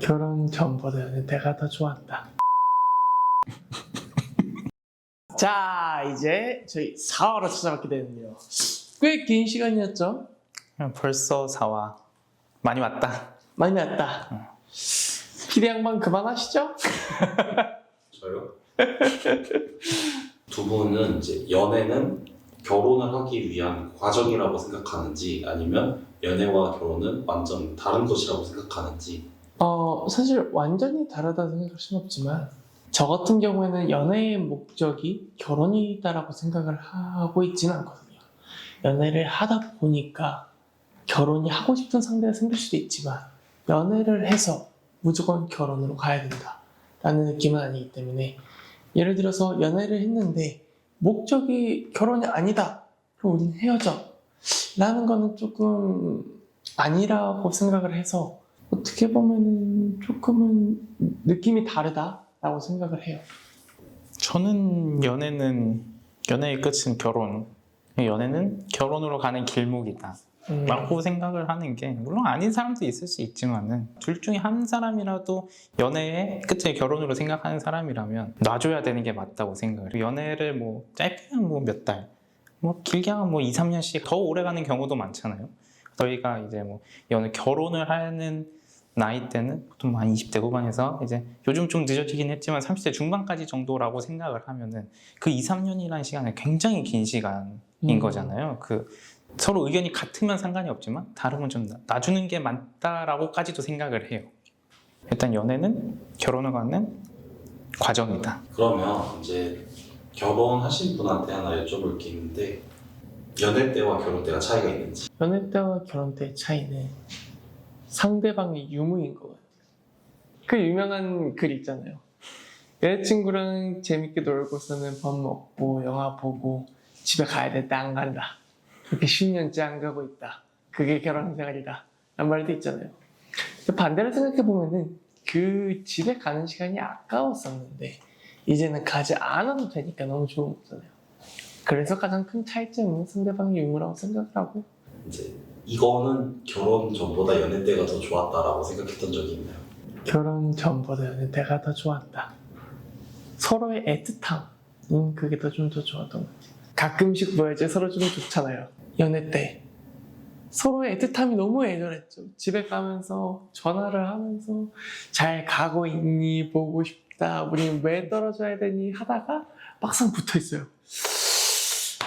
결혼 전보다 연애 때가 더 좋았다. 자, 이제 저희 4화로 찾아뵙게 되는데요. 꽤 긴 시간이었죠? 벌써 4화 많이 왔다. 많이 났다. 기대양만 그만하시죠? 저요? 두 분은 이제 연애는 결혼을 하기 위한 과정이라고 생각하는지 아니면 연애와 결혼은 완전 다른 것이라고 생각하는지 어, 사실 완전히 다르다 생각할 수는 없지만 저 같은 경우에는 연애의 목적이 결혼이다라고 생각을 하고 있지는 않거든요. 연애를 하다 보니까 결혼이 하고 싶은 상대가 생길 수도 있지만 연애를 해서 무조건 결혼으로 가야 된다 라는 느낌은 아니기 때문에 예를 들어서 연애를 했는데 목적이 결혼이 아니다. 그럼 우리는 헤어져. 라는 거는 조금 아니라고 생각을 해서 어떻게 보면은 조금은 느낌이 다르다라고 생각을 해요. 저는 연애는 연애의 끝은 결혼. 연애는 결혼으로 가는 길목이다. 음, 라고 생각을 하는 게 물론 아닌 사람도 있을 수 있지만은 둘 중에 한 사람이라도 연애의 끝을 결혼으로 생각하는 사람이라면 놔줘야 되는 게 맞다고 생각을 해요. 연애를 뭐 짧게는 뭐몇 달, 뭐 길게 하면 뭐 2, 3년씩 더 오래 가는 경우도 많잖아요. 저희가 이제 뭐 연애 결혼을 하는 나이 때는 보통 한 20대 후반에서 이제 요즘 좀 늦어지긴 했지만 30대 중반까지 정도라고 생각을 하면은 그 2, 3년이라는 시간은 굉장히 긴 시간인 음. 거잖아요. 그 서로 의견이 같으면 상관이 없지만 다르면 좀 나- 놔주는 게 맞다라고까지도 생각을 해요. 일단 연애는 결혼을 가는 과정이다. 그러면 이제 결혼하신 분한테 하나 여쭤볼 게 있는데 연애 때와 결혼 때가 차이가 있는지 연애 때와 결혼 때의 차이는 상대방의 유무인 것 같아요. 그 유명한 글 있잖아요. 여자친구랑 재밌게 놀고서는 밥 먹고 영화 보고 집에 가야 될때안 간다. 그렇게 10년째 안 가고 있다. 그게 결혼 생활이다. 라는 말도 있잖아요. 반대로 생각해 보면은 그 집에 가는 시간이 아까웠었는데 이제는 가지 않아도 되니까 너무 좋은 거잖아요. 그래서 가장 큰 차이점은 상대방의 유무라고 생각을 하고 이제 이거는 결혼 전보다 연애 때가 더 좋았다라고 생각했던 적이 있나요? 결혼 전보다 연애 때가 더 좋았다. 서로의 애틋함, 음, 그게 더 좀 더 좋았던 것 같아요. 가끔씩 보여지 서로 좀 좋잖아요. 연애 때 서로의 애틋함이 너무 애절했죠. 집에 가면서 전화를 하면서 잘 가고 있니 보고 싶다. 우리 왜 떨어져야 되니 하다가 막상 붙어 있어요.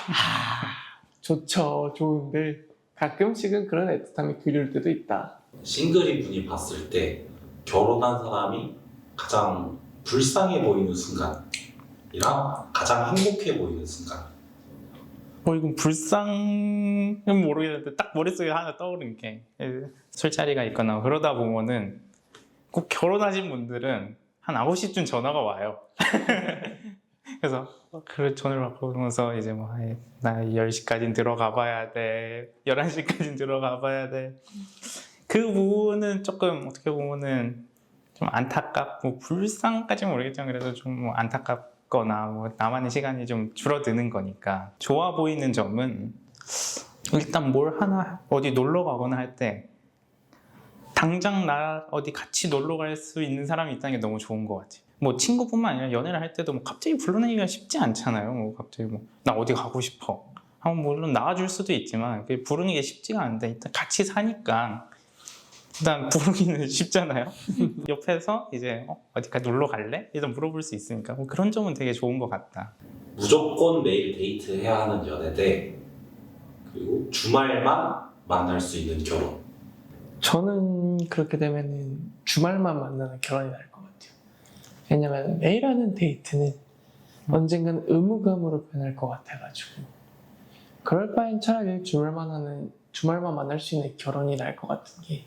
아, 좋죠, 좋은데 가끔씩은 그런 애틋함이 그리울 때도 있다. 싱글인 분이 봤을 때 결혼한 사람이 가장 불쌍해 보이는 순간이랑 가장 행복해 보이는 순간 뭐 이건 불쌍은 모르겠는데 딱 머릿속에 하나 떠오른 게 술자리가 있거나 그러다 보면은 꼭 결혼하신 분들은 한 9시쯤 전화가 와요. 그래서 그 전화를 받고면서 이제 뭐, 아이, 나 10시까지는 들어가 봐야 돼. 11시까지는 들어가 봐야 돼. 그 부분은 조금 어떻게 보면은 좀 안타깝고 불쌍까지는 모르겠지만 그래도 좀 뭐 안타깝거나 뭐 나만의 시간이 좀 줄어드는 거니까 좋아 보이는 점은 일단 뭘 하나 어디 놀러 가거나 할 때 당장 나 어디 같이 놀러 갈 수 있는 사람이 있다는 게 너무 좋은 것 같아요. 뭐 친구뿐만 아니라 연애를 할 때도 뭐 갑자기 불러내기가 쉽지 않잖아요. 뭐 갑자기 뭐 나 어디 가고 싶어. 하면 물론 나와줄 수도 있지만 그게 부르는 게 쉽지가 않은데 일단 같이 사니까 일단 부르기는 쉽잖아요. 옆에서 이제 어, 어디까지 놀러 갈래? 일단 물어볼 수 있으니까 뭐 그런 점은 되게 좋은 것 같다. 무조건 매일 데이트해야 하는 연애 대 그리고 주말만 만날 수 있는 결혼 저는 그렇게 되면은 주말만 만나는 결혼이 나을 것 같아요. 왜냐면 매일 하는 데이트는 언젠간 의무감으로 변할 것 같아가지고 그럴 바엔 차라리 주말만 하는 주말만 만날 수 있는 결혼이 나을 것 같은 게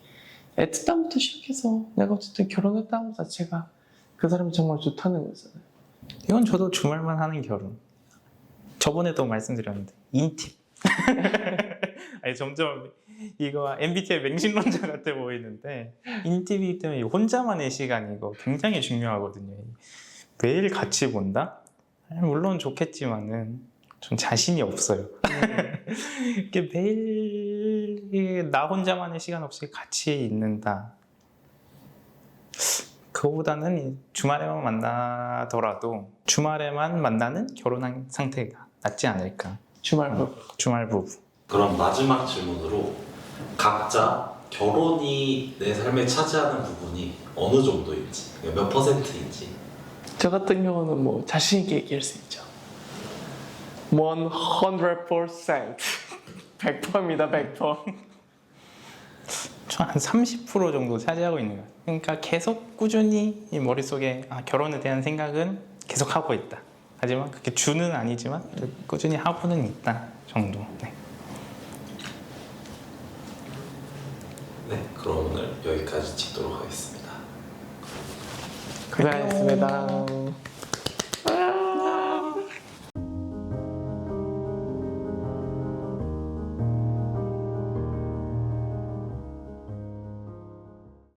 애틋함부터 시작해서 내가 어쨌든 결혼했다는 것 자체가 그 사람이 정말 좋다는 거잖아요. 이건 저도 주말만 하는 결혼. 저번에도 말씀드렸는데 인팁. 아니 점점 이거 MBTI 맹신론자 같아 보이는데 인팁이기 때문에 이 혼자만의 시간 이거 굉장히 중요하거든요. 매일 같이 본다? 물론 좋겠지만은 좀 자신이 없어요. 이게 매일 나 혼자만의 시간 없이 같이 있는다. 그거보다는 주말에만 만나더라도 주말에만 만나는 결혼한 상태가 낫지 않을까. 주말 부부. 주말 부부. 그럼 마지막 질문으로 각자 결혼이 내 삶에 차지하는 부분이 어느 정도인지 몇 퍼센트인지 저 같은 경우는 뭐 자신 있게 얘기할 수 있죠. 100% 100%입니다 100%. 한30% 정도 차지하고 있는 거예요. 그러니까 계속 꾸준히 이 머릿속에 아, 결혼에 대한 생각은 계속 하고 있다. 하지만 그게 주는 아니지만 꾸준히 하고는 있다 정도. 그럼 오늘 여기까지 찍도록 하겠습니다 고생하셨습니다.